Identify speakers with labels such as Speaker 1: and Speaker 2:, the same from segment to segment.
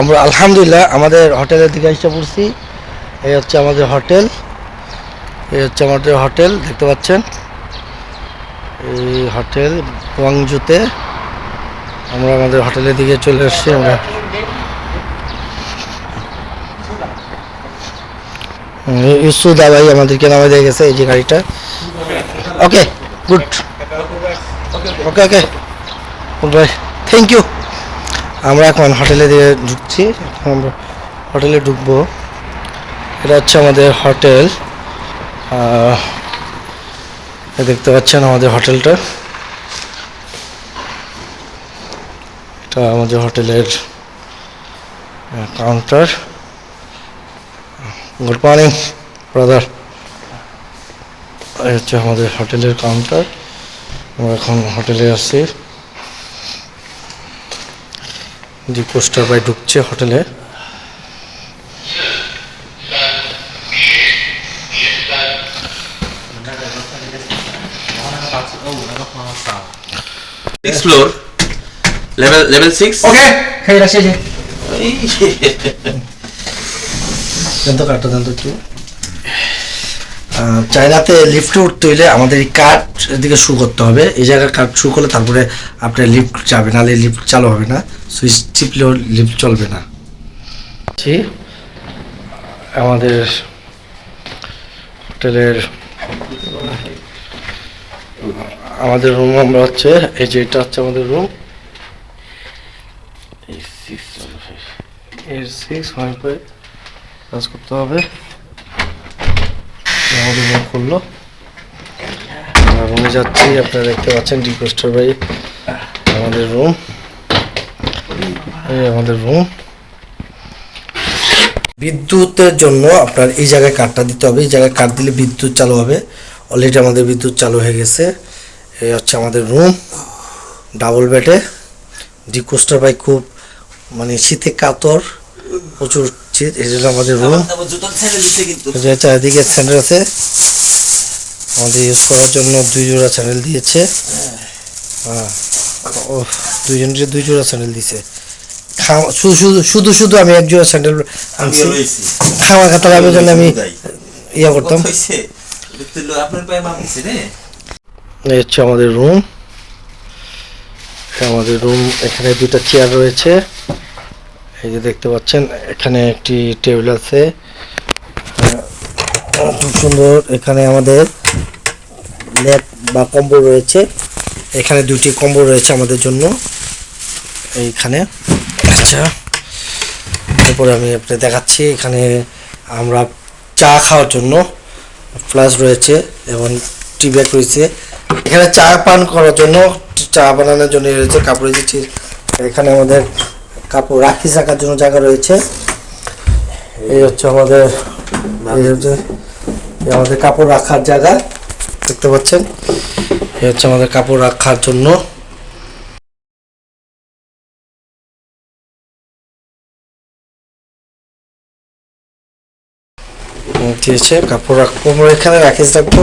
Speaker 1: আমরা আলহামদুলিল্লাহ আমাদের হোটেলের দিকে এসে পড়ছি। এই হচ্ছে আমাদের হোটেল। এই হচ্ছে আমাদের হোটেল, দেখতে পাচ্ছেন? এই হোটেল ওয়াংজুতে। আমরা আমাদের হোটেলের দিকে চলে এসেছি আমরা। ইসুদা ভাই আমাদেরকে নামে দিয়ে গেছে, এই যে গাড়িটা। Okay good okay okay bye thank you আমরা এখন হোটেলে দিয়ে ঢুকছি। এখন হোটেলে ঢুকবো। এটা হচ্ছে আমাদের হোটেল দেখতে পাচ্ছেন আমাদের হোটেলটা এটা আমাদের হোটেলের কাউন্টার গুড মর্নিং ব্রাদার এই হচ্ছে আমাদের হোটেলের কাউন্টার আমরা এখন হোটেলে আসছি দি পোস্টার বাই ঢুকছে হোটেলে।
Speaker 2: Floor. Level level
Speaker 1: ওকে রাখছি যে। একটু চায়নাতে লিফটে উঠতে হইলে আমাদের এই কাঠ এদিকে শু করতে হবে। এই জায়গায় কাঠ শু করলে তারপরে আপনার লিফট যাবে, নাহলে লিফট চালু হবে না। সুইচ টিপলেও লিফট চলবে না। আমাদের হোটেলের, আমাদের রুম আমরা হচ্ছে, এই যে এটা হচ্ছে আমাদের রুম এর সিক্স ফাইভ কাজ করতে হবে। আমাদের রুম খুললো রুমে যাচ্ছি, আপনারা দেখতে পাচ্ছেন ডিকোস্টার বাই আমাদের রুম এই আমাদের রুম বিদ্যুতের জন্য আপনার এই জায়গায় কাঠটা দিতে হবে। এই জায়গায় কাঠ দিলে বিদ্যুৎ চালু হবে। অলরেডি আমাদের বিদ্যুৎ চালু হয়ে গেছে। এই হচ্ছে আমাদের রুম ডাবল বেডে ডিকোস্টার বাই খুব মানে শীতে কাতর, প্রচুর এই জন্য আমাদের রুম চারিদিকে স্যান্ডেল আছে। আমাদের ইউজ করার জন্য দুই জোড়া চ্যানেল দিয়েছে। হ্যাঁ ও দুইজনের দুই জোড়া স্যান্ডেল দিছে। খাওয়া- শুধু শুধু শুধু আমি এক জোড়া স্যান্ডেল আনছি। খাওয়া খাতার আমি জন্য আমি ইয়া করতাম। এই হচ্ছে আমাদের রুম আমাদের রুম এখানে দুটো চেয়ার রয়েছে। এই যে দেখতে পাচ্ছেন, এখানে একটি টেবিল আছে। খুব সুন্দর, এখানে আমাদের ল্যাপ বা কম্বল রয়েছে। এখানে দুটি কম্বল রয়েছে আমাদের জন্য। এইখানে। আচ্ছা এরপরে আমি আপনাকে দেখাচ্ছি, এখানে আমরা চা খাওয়ার জন্য ফ্লাস রয়েছে এবং টি ব্যাগ রয়েছে। এখানে চা পান করার জন্য, চা বানানোর জন্য রয়েছে কাপড় রয়েছে এখানে আমাদের কাপড় রাখি রাখার জন্য জায়গা রয়েছে। এই হচ্ছে আমাদের আমাদের কাপড় রাখার জায়গা, দেখতে পাচ্ছেন? এই হচ্ছে আমাদের কাপড় রাখার জন্য। কাপড় রাখব এখানে রাখিস রাখব।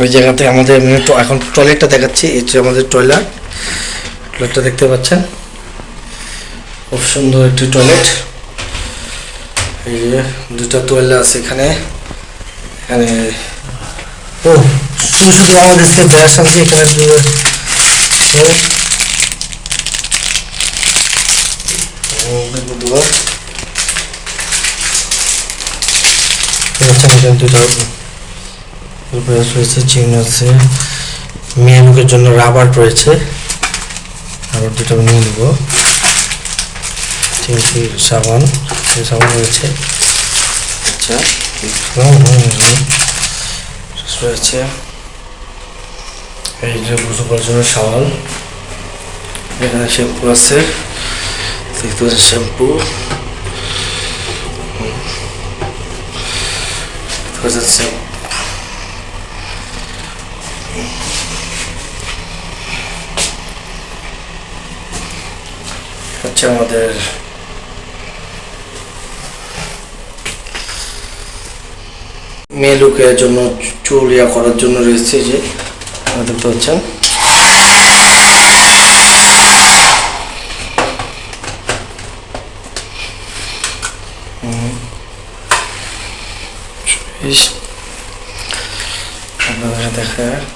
Speaker 1: ওই জায়গাতে আমাদের এখন টয়লেটটা দেখাচ্ছি, এই হচ্ছে আমাদের টয়লেট টয়লেটটা দেখতে পাচ্ছেন? খুব সুন্দর একটি টয়লেট এই যে দুটা টয়লেট আছে এখানে। এখানে ও শুধু আমাদেরকে ব্রাশ আনছি এখানে রয়েছে চেন আছে মেয়ে লোকের জন্য রাবার রয়েছে। আবার দুটো নিয়ে নেব। তিনটি সাবান সাবান রয়েছে। আচ্ছা। হুম, হুম, হুম। রয়েছে। এই যে গোসল করার জন্য সাবান। এখানে শ্যাম্পু আছে। দেখতে পাচ্ছেন শ্যাম্পু। শ্যাম্পু। হচ্ছে আমাদের মেয়ে লুকের জন্য চুল ইয়া করার জন্য রয়েছে যে আমাদের তো হচ্ছে দেখা